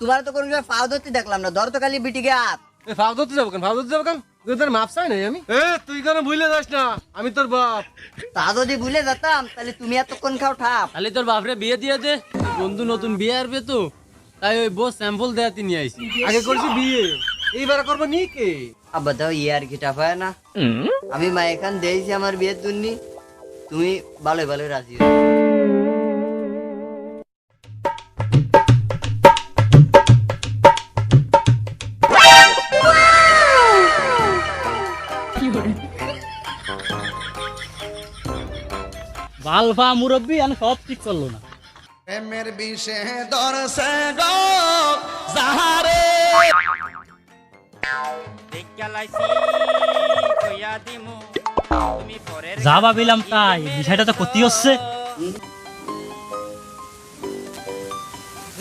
তোমার তো কোনো সময় পাও ধরতে দেখলাম না। ধর তো খালি বিটিকে হাত ফাও ধরতে যাব কেন? ফাও ধরতে যাব কেন? তুই তোর মাপ চাই নাই আমি? এ তুই কেন ভুলে যাস না? আমি তোর বাপ। তা যদি ভুলে যেতাম তাহলে তুমি এতক্ষণ খাও ঠাপ তাহলে তোর বাপরে বিয়ে দিয়ে দে। বন্ধু নতুন বিয়ে আসবে তো। তাই ওই বউ স্যাম্পল দেয়াতে নিয়ে আইছি। আগে করছি বিয়ে। এইবার করব নি কে? আব্বা দাও ইয়ে আর কি টাফায় না আমি মা এখান দিয়েছি আমার বিয়ের জন্য। তুমি ভালো ভালো রাজি হও। বালফা মুরব্বী আমি সব ঠিক করল না। প্রেমের বিষে দরসে গো যা ভাবিলাম তাই বিষয়টা তো ক্ষতি হচ্ছে।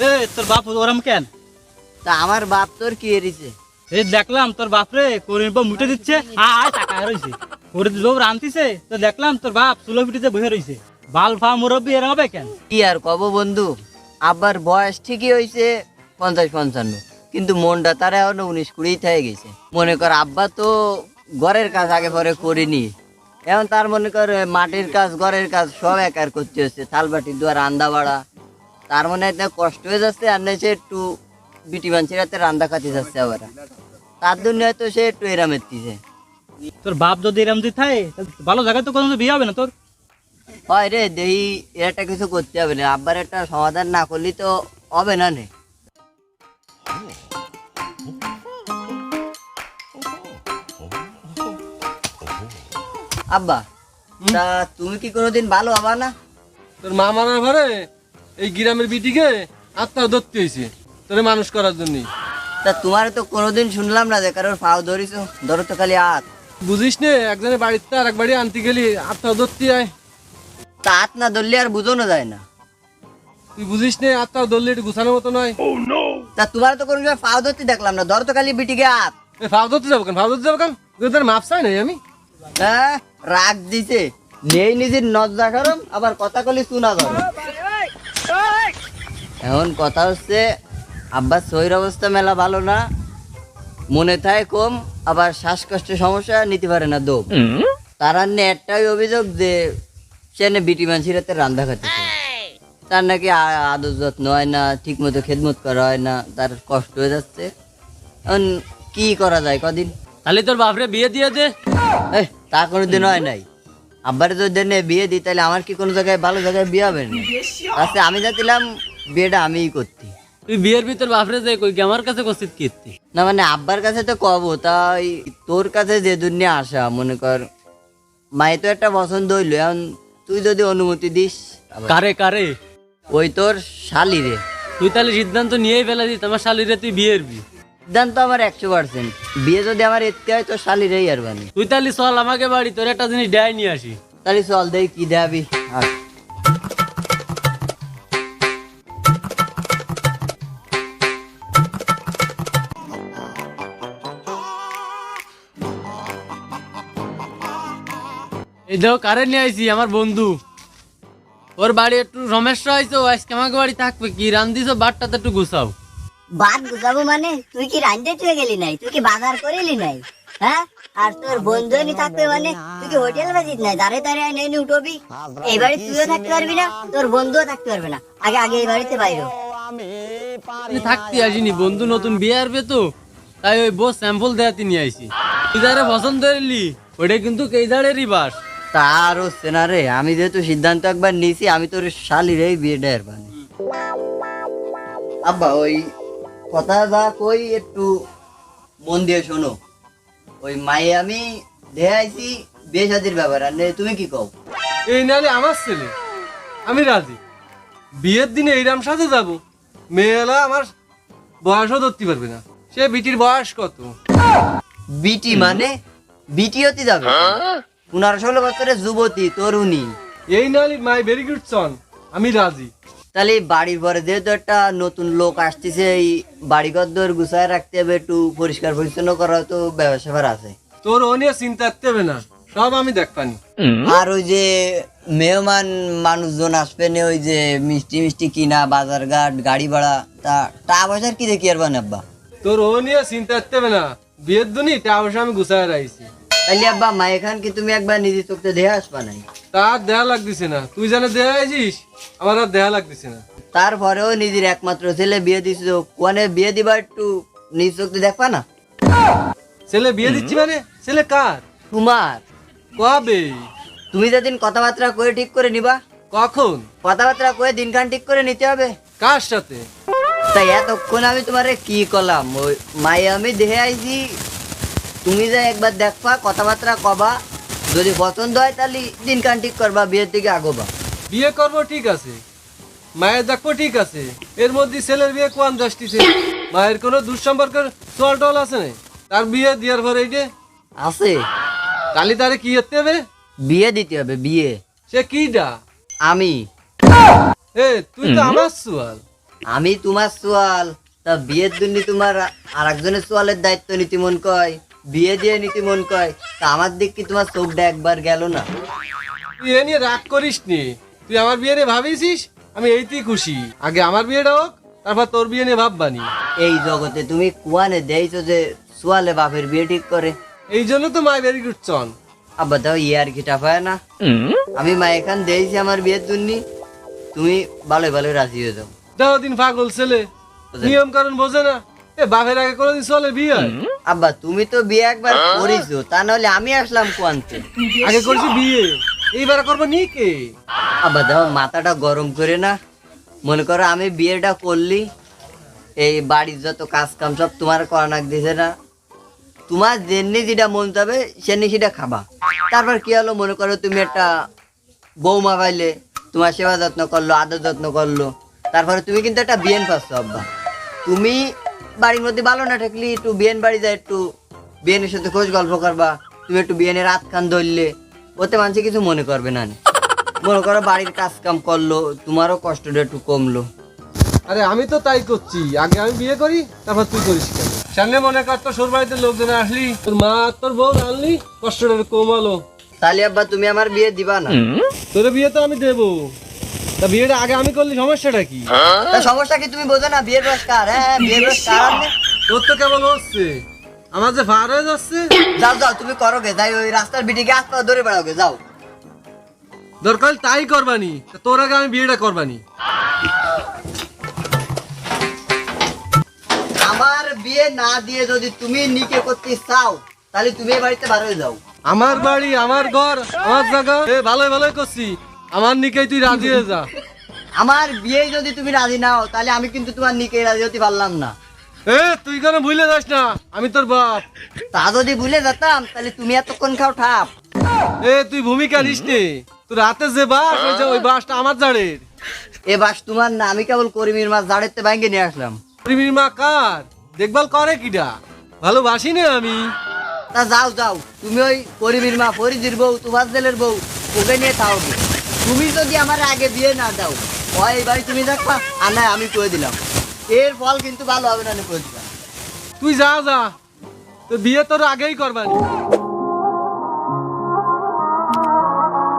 এ তোর বাপ ওরম কেন? তা আমার বাপ তোর কি এরিছে? এই দেখলাম তোর বাপরে বাপ মুটে দিচ্ছে। আয় টাকা রইছে। তো দেখলাম তোর বাপ মুরব্বী হবে কি আর কব বন্ধু, আব্বার বয়স ঠিকই পঞ্চাশ পঞ্চান্ন। কিন্তু মনটা তার এখন উনিশ কুড়ি মনে কর আব্বা তো ঘরের কাজ আগে পরে করিনি। এখন তার মনে কর মাটির কাজ, ঘরের কাজ সব একার করতে হচ্ছে। থালবাটি দুয়ার রান্দা বাড়া। তার মনে হয় কষ্ট হয়ে যাচ্ছে, আর সে একটু বিটি মানছির হাতে রান্দা খাতে যাচ্ছে আবার। তার জন্য হয়তো সে একটু এরাম এত্তিছে। তোর বাপ যদি এরম যদি থাকে ভালো জায়গায় তো কোনো বিয়ে হবে না তোর? হয় রে এর একটা কিছু করতে হবে না। আব্বার একটা সমাধান না করলে তো হবে না নে। আব্বা তা তুমি কি কোনোদিন ভালো হবা না? তোর মা মারার ঘরে এই গ্রামের বিটিকে আত্মা ধরতে হয়েছে তোরে মানুষ করার জন্য তা তোমার তো কোনোদিন শুনলাম না যে কারোর পাও ধরিছো। ধরো তো খালি হাত। বুঝিস নে একজনের বাড়িতে আর এক বাড়ি আনতে গেলি আত্মা ধরতে আয়। তা না ধরলে আর বুঝোনো যায় না। তুই বুঝিস নে আত্মা ধরলে একটু গুছানোর মতো নয়। তা তোমার তো কোনো সময় পাও ধরতে দেখলাম না ধরো তো খালি হাত। এ ফাও ধরতে যাব কেন? ফাও ধরতে যাব কেন? তুই তোর মাপ চাই নাই আমি। হ্যাঁ রাগ দিছে। নেই নিজের নজরা গরম আবার কথা কলি শোনা গরম এখন কথা হচ্ছে আব্বার শরীর অবস্থা মেলা ভালো না? মনে থাকে কম আবার শ্বাসকষ্টের সমস্যা নিতে পারে না দোপ তার আর নিয়ে একটাই অভিযোগ যে সে বিটি মানসির হাতে রান্না খাতে তার নাকি আদর যত্ন হয় না ঠিক মতো খেদমত করা হয় না তার কষ্ট হয়ে যাচ্ছে। এখন কি করা যায় কদিন? তাহলে তোর বাপরে বিয়ে দিয়ে দে। তা কোনোদিন হয় নাই। আব্বারে যদি দেনে বিয়ে দিই তাহলে আমার কি কোনো জায়গায় ভালো জায়গায় বিয়ে হবে না? আচ্ছা আমি যাচ্ছিলাম বিয়েটা আমিই করতি। তুই বিয়ের ভিতর বাপরে যাই কই আমার কাছে কষিত কীর্তি না মানে আব্বার কাছে তো কব তাই তোর কাছে যে দুনিয়া আসা মনে কর মায়ে তো একটা পছন্দ হইল এখন তুই যদি অনুমতি দিস আবার- কারে কারে? ওই তোর শালি রে। তুই তাহলে সিদ্ধান্ত নিয়েই ফেলে দিস আমার শালিরে তুই বিয়ের বি সিদ্ধান্ত আমার একশো পার্সেন্ট। বিয়ে যদি আমার এতে হয় তোর শালি রেই আর বানি। তুই তাহলে চল আমাকে বাড়ি তোর একটা জিনিস দেয় নিয়ে আসি। তাহলে চল দেই কি দেবি আস এই দেখো কারে নিয়ে আইছি আমার বন্ধু। ওর বাড়ি একটু সমস্যা হয়েছে ও আজকে আমাকে বাড়ি থাকবে কি? রান্ধিছো বাটটাতে একটু গুছাও। বাদ গুজাবো মানে? তুই কি রান্ধে চুয়ে গেলি নাই? তুই কি বাজার করিলি নাই? হ্যাঁ? আর তোর বন্ধু নি থাকবে মানে? তুই কি হোটেল বাজিস নাই? দাঁড়ে নেই নি উঠবি? এই বাড়ি তুইও থাকতে পারবি না তোর বন্ধুও থাকতে পারবে না। আগে আগে এই বাড়িতে বাইরে থাকতে আসিনি বন্ধু নতুন বিয়ে আসবে তো তাই ওই বউ স্যাম্পল দেয়াতে নিয়ে আইছি। তুই যারে পছন্দ করলি ওটা কিন্তু কেইদারেরই বাস। তার হচ্ছে না রে আমি যেহেতু সিদ্ধান্ত একবার নিয়েছি আমি তোর শালির এই বিয়েটা বানি আব্বা ওই কথা যা কই একটু মন দিয়ে শোনো। ওই মায়ে আমি দেখাইছি বিয়ে শাদির ব্যাপার আর তুমি কি কও? এই নালে আমার ছেলে। আমি রাজি। বিয়ের দিনে এইরাম সাথে যাব। মেয়েলা আমার বয়সও ধরতে পারবে না। সে বিটির বয়স কত? বিটি মানে বিটি হতে যাবে পনেরো ষোলো বছরের যুবতী তরুণী। এই নালি মাই ভেরি গুড সন আমি রাজি। তাহলে বাড়ির পরে যেহেতু একটা নতুন লোক আসতেছে এই বাড়িঘর দর গুছায় রাখতে হবে একটু পরিষ্কার পরিচ্ছন্ন করা তো ব্যবসা আছে। তোর ও নিয়ে চিন্তা করতে হবে না সব আমি দেখবানি আর ওই যে মেহমান মানুষজন আসবে না ওই যে মিষ্টি মিষ্টি কিনা বাজার ঘাট গাড়ি ভাড়া তা টাকা পয়সার কি দেখি আর বান আব্বা তোর ও নিয়ে চিন্তা করতে হবে না বিয়ের দুনি টাকা পয়সা আমি গুছায় রাখছি। তাহলে আব্বা মায়ে খান কি তুমি একবার নিজে চোখতে দেখে আসবা নাই? তার দেয়া লাগতেছে না। তুই জানে দেয়া আইছিস? আমার আর দেয়া লাগতেছে না। তারপরেও নিজের একমাত্র ছেলে বিয়ে দিছিল কোনে বিয়ে দিবা একটু নিজ চোখতে দেখবা না? ছেলে বিয়ে দিচ্ছি মানে? ছেলে কার? তোমার। কবে? তুমি যেদিন কথাবার্তা করে ঠিক করে নিবা। কখন? কথাবার্তা করে দিনখান ঠিক করে নিতে হবে। কার সাথে? তাই এতক্ষণ আমি তোমারে কি করলাম? ওই মাই আমি দেখে আইছি। তুমি যে একবার দেখবা কথাবার্তা কবা যদি পছন্দ হয় তাহলে দিনখান ঠিক করবা বিয়ের দিকে আগোবা। বিয়ে করব ঠিক আছে মায়ের দেখব ঠিক আছে এর মধ্যে ছেলের বিয়ে কোয়ান যাসতিছে মায়ের কোনো দুঃসম্পর্কের চল টল আছে না? তার বিয়ে দিয়ার পরে এই যে আছে। কালি তারে কি করতে হবে? বিয়ে দিতে হবে বিয়ে। সে কিডা? আমি। এ তুই তো আমার সুয়াল। আমি তোমার সোয়াল তা বিয়ের জন্য তোমার আর একজনের সোয়ালের দায়িত্ব নীতি মন কয়। বিয়ে দিয়ে নীতি মন কয় তা আমার দিক কি তোমার চোখটা একবার গেল না? তুই এ নিয়ে রাগ করিস নি তুই আমার বিয়ে নিয়ে ভাবিছিস আমি এইতেই খুশি। আগে আমার বিয়েটা হোক তারপর তোর বিয়ে নিয়ে ভাববানি। এই জগতে তুমি কুয়ানে দেইছো যে সোয়ালে বাপের বিয়ে ঠিক করে। এই জন্য তো মাই ভেরি গুড চন আব্বা তাও ইয়ার কি টাফায় না? আমি মা এখান দিয়েছি আমার বিয়ের জন্য। তুমি ভালো ভালো রাজি হয়ে যাও। দেখো দিন পাগল ছেলে। নিয়ম কারণ বোঝে না। বাপের আগে কোনোদিন চলে বিয়ে আব্বা তুমি তো বিয়ে একবার করিছো তা নাহলে আমি আসলাম কুয়ানতে। আগে করছি বিয়ে। এইবার করব নি কে? আব্বা দেখো মাথাটা গরম করে না। মনে করো আমি বিয়েটা করলি এই বাড়ির যত কাজ কাম সব তোমার করানাক দিছে না। তোমার যেমনি যেটা মন যাবে সেমনি সেটা খাবা। তারপর কি হলো মনে করো তুমি একটা বৌমা পাইলে তোমার সেবা যত্ন করল আদর যত্ন করল। তারপরে তুমি কিন্তু একটা বিয়েন পাচ্ছ আব্বা। তুমি বাড়ির মধ্যে ভালো না থাকলে একটু বিয়েন বাড়ি যায় একটু বিয়েনের সাথে খোঁজ গল্প করবা তুমি একটু বিয়েনের রাত খান ধরলে ওতে মানুষে কিছু মনে করবে না মনে করো বাড়ির কাজ কাম করল তোমারও কষ্টটা একটু কমলো। আরে আমি তো তাই করছি। আগে আমি বিয়ে করি তারপর তুই করিস কেন? সামনে মনে কর তোর সোর বাড়িতে লোকজন আসলি তোর মা তোর বউ আনলি কষ্টটা একটু কমালো। তাহলে আব্বা তুমি আমার বিয়ে দিবা না। তোর বিয়ে তো আমি দেবো। তা বিয়েটা আগে আমি করলি সমস্যাটা কি? সমস্যা কি তুমি বোঝো না বিয়ের রস কার হ্যাঁ বিয়ের রস কার তোর তো কেমন হচ্ছে? আমার যে ফার হয়ে যাচ্ছে। যাও যাও তুমি করো গে যাই ওই রাস্তার বিটিকে আসতে ধরে বেড়াও গে যাও। দরকার তাই করবানি তোর আগে আমি বিয়েটা করবানি। আমার বিয়ে না দিয়ে যদি তুমি নিকে করতে চাও তাহলে তুমি এই বাড়িতে বার হয়ে যাও। আমার বাড়ি আমার ঘর আমার জায়গা। ভালোই ভালোই করছি। আমার নিকেই তুই রাজি হয়ে যা। আমার বিয়ে যদি তুমি রাজি নাও তাহলে আমি কিন্তু তোমার নিকে রাজি হতে পারলাম না। এ তুই কেন ভুলে যাস না? আমি তোর বাপ। তা যদি ভুলে যেতাম তাহলে তুমি এতক্ষণ খাও ঠাপ এ তুই ভূমিকা নিস নে তোর হাতে যে বাস ওই যে ওই বাসটা আমার জাড়ের এ বাস তোমার না আমি কেবল করিমির মাছ দাঁড়াতে ব্যাঙ্গে নিয়ে আসলাম। প্রেমীর মা কার? দেখভাল করে কিডা? ভালোবাসি না আমি। তা যাও যাও। তুমি ওই করিমির মা ফরিজির বউ তুফাজেলের বউ ওকে নিয়ে থাও। তুমি যদি আমার আগে দিয়ে না দাও, ওই ভাই তুমি দেখবা, আর না, আমি করে দিলাম। এর ফল কিন্তু ভালো হবে না তুই যা যা। তো বিয়ে তোর আগেই করবানি